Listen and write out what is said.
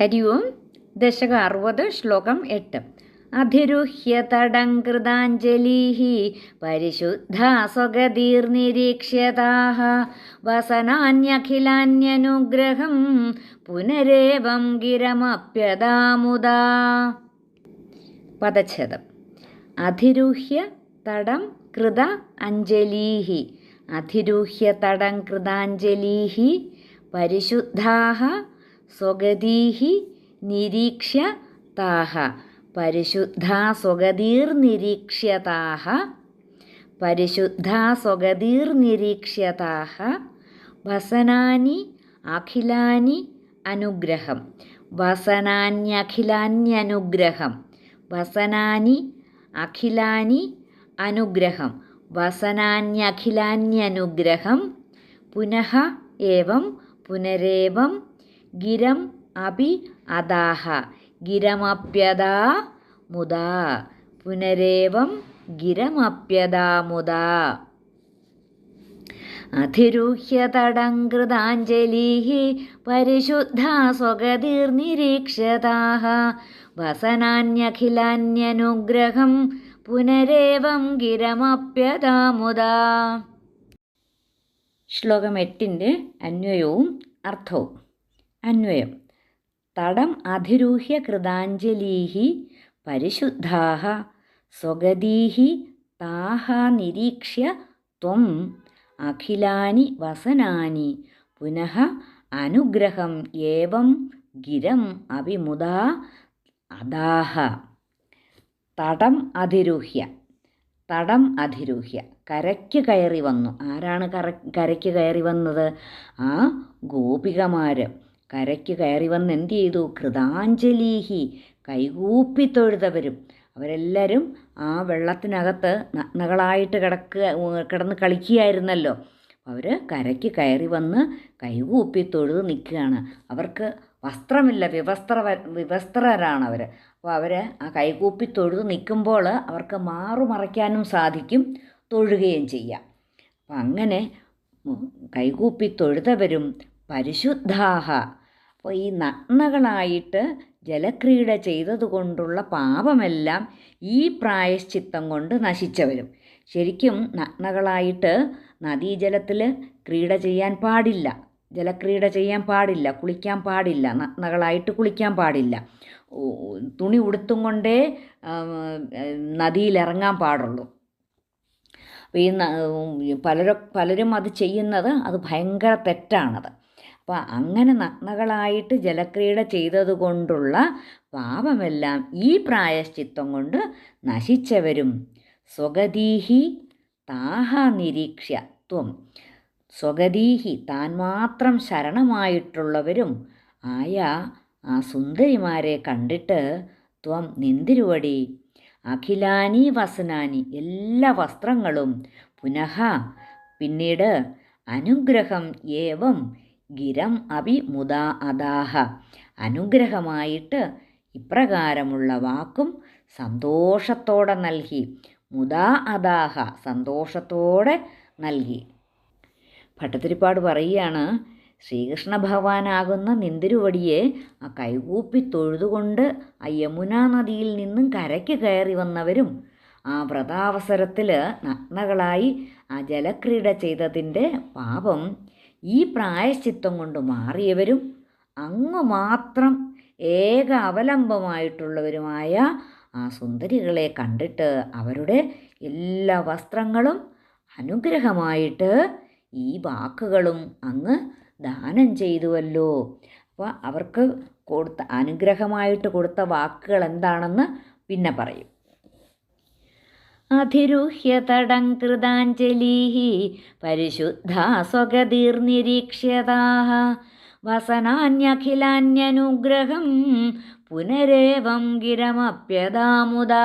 ഹരി ഓം. ദശക അറുപത് ശ്ലോകം എട്ട്. അധിരുഹ്യ തടം പരിശുദ്ധ പരിശുദ്ധാ സ്വഗതിർനിരീക്ഷ്യതാः വസനാന്യഖിലാന്യനുഗ്രഹം പുനരേവം ഗിരമപ്യതാമുദാ. പദച്ഛേദം. അധിരുഹ്യ തടം കൃത അഞ്ജലീः അധിരുഹ്യ തടം കൃതാഞ്ജലീः പരിശുദ്ധാः സ്വഗതീः നിരീക്ഷ്യ താഹ. പരിശുദ്ധാ സ്വഗതിർനിരീക്ഷ്യതാഹ പരിശുദ്ധാ സ്വഗതിർനിരീക്ഷ്യതാഹ വസനാനി അഖിലാനി അനുഗ്രഹം. വസനാന്യഖിലാന്യനുഗ്രഹം വസനാനി അഖിലാനി അനുഗ്രഹം. വസനാന്യഖിലാന്യനുഗ്രഹം പുനഃ ഏവം പുനരേവം ഗിരം അപി അദാഹ. ഗിരമപ്യതാ മുദാ. പുനരേവം ഗിരമപ്യതാ മുദാ. തടങ്കൃതാഞ്ജലി പരിശുദ്ധ സ്വഗതിർനിരീക്ഷ്യതാः വസനാന്യഖിലാന്യനുഗ്രഹം പുനരേവം ഗിരമപ്യതാമുദാ ശ്ലോകം എട്ടിന്റെ അന്വയവും അർത്ഥവും. അന്വയം. തടം അധിരൂഹ്യ കൃതാഞ്ജലീഹി പരിശുദ്ധാഹ സ്വഗതീഹി താഹ നിരീക്ഷ്യ ത്വം അഖിലാനി വസനാനി പുനഃ അനുഗ്രഹം ഏവം ഗിരം അഭിമുദാ അദാഹ. തടം അധിരൂഹ്യ തടം അധിരൂഹ്യ കരയ്ക്ക് കയറി വന്നു. ആരാണ് കര കരയ്ക്ക് കയറി വന്നത്? ആ ഗോപികമാര്. കരയ്ക്ക് കയറി വന്ന് എന്ത് ചെയ്തു? കൃതാഞ്ജലീഹി കൈകൂപ്പി തൊഴുതവരും. അവരെല്ലാവരും ആ വെള്ളത്തിനകത്ത് നഗ്നകളായിട്ട് കിടക്കുക കിടന്ന് കളിക്കുകയായിരുന്നല്ലോ. അവർ കരയ്ക്ക് കയറി വന്ന് കൈകൂപ്പി തൊഴുത് നിൽക്കുകയാണ്. അവർക്ക് വസ്ത്രമില്ല വിവസ്ത്ര വിവസ്ത്രരാണ് അവർ അപ്പോൾ അവർ ആ കൈകൂപ്പി തൊഴുത് നിൽക്കുമ്പോൾ അവർക്ക് മാറുമറയ്ക്കാനും സാധിക്കും തൊഴുകയും ചെയ്യാം. അപ്പം അങ്ങനെ കൈകൂപ്പി തൊഴുതവരും പരിശുദ്ധാഹ. അപ്പോൾ ഈ നഗ്നകളായിട്ട് ജലക്രീഡ ചെയ്തതുകൊണ്ടുള്ള പാപമെല്ലാം ഈ പ്രായശ്ചിത്തം കൊണ്ട് നശിച്ചവരും. ശരിക്കും നഗ്നകളായിട്ട് നദീജലത്തിൽ ക്രീഡ ചെയ്യാൻ പാടില്ല. ജലക്രീഡ ചെയ്യാൻ പാടില്ല കുളിക്കാൻ പാടില്ല നഗ്നകളായിട്ട് കുളിക്കാൻ പാടില്ല. തുണി ഉടുത്തും കൊണ്ടേ നദിയിലിറങ്ങാൻ പാടുള്ളൂ. ഈ പലരും പലരും അത് ചെയ്യുന്നത് അത് ഭയങ്കര തെറ്റാണത്. അപ്പോൾ അങ്ങനെ നഗ്നകളായിട്ട് ജലക്രീഡ ചെയ്തതുകൊണ്ടുള്ള പാപമെല്ലാം ഈ പ്രായശ്ചിത്തം കൊണ്ട് നശിച്ചവരും. സ്വഗതീഹി താഹ നിരീക്ഷ്യ ത്വം. സ്വഗതീഹി താൻ മാത്രം ശരണമായിട്ടുള്ളവരും ആയ ആ സുന്ദരിമാരെ കണ്ടിട്ട് ത്വം നിന്തിരുവടി അഖിലാനി വസനാനി എല്ലാ വസ്ത്രങ്ങളും പുനഃ പിന്നീട് അനുഗ്രഹം ഏവം ഗിരം അഭി മുദാ അദാഹ. അനുഗ്രഹമായിട്ട് ഇപ്രകാരമുള്ള വാക്കും സന്തോഷത്തോടെ നൽകി. മുദാ അദാഹ സന്തോഷത്തോടെ നൽകി. ഭട്ടതിരിപ്പാട് പറയുകയാണ് ശ്രീകൃഷ്ണ ഭഗവാനാകുന്ന നിന്തിരുവടിയെ ആ കൈകൂപ്പി തൊഴുതുകൊണ്ട് ആ യമുനാ നദിയിൽ നിന്നും കരയ്ക്ക് കയറി വന്നവരും ആ വ്രതാവസരത്തിൽ നഗ്നകളായി ആ ജലക്രീഡ ചെയ്തതിന്റെ പാപം ഈ പ്രായശ്ചിത്തം കൊണ്ട് മാറിയവരും അങ്ങ് മാത്രം ഏക അവലംബമായിട്ടുള്ളവരുമായ ആ സുന്ദരികളെ കണ്ടിട്ട് അവരുടെ എല്ലാ വസ്ത്രങ്ങളും അനുഗ്രഹമായിട്ട് ഈ വാക്കുകളും അങ്ങ് ദാനം ചെയ്തുവല്ലോ. അപ്പോൾ അവർക്ക് കൊടുത്ത അനുഗ്രഹമായിട്ട് കൊടുത്ത വാക്കുകൾ എന്താണെന്ന് പിന്നെ പറയും. അധിരുഹ്യതടം കൃതാഞ്ജലിः പരിശുദ്ധാ സ്വഗതിർനിരീക്ഷ്യതാः വസനാന്യഖിലാന്യനുഗ്രഹം പുനരേവം ഗിരമപ്യതാമുദാ.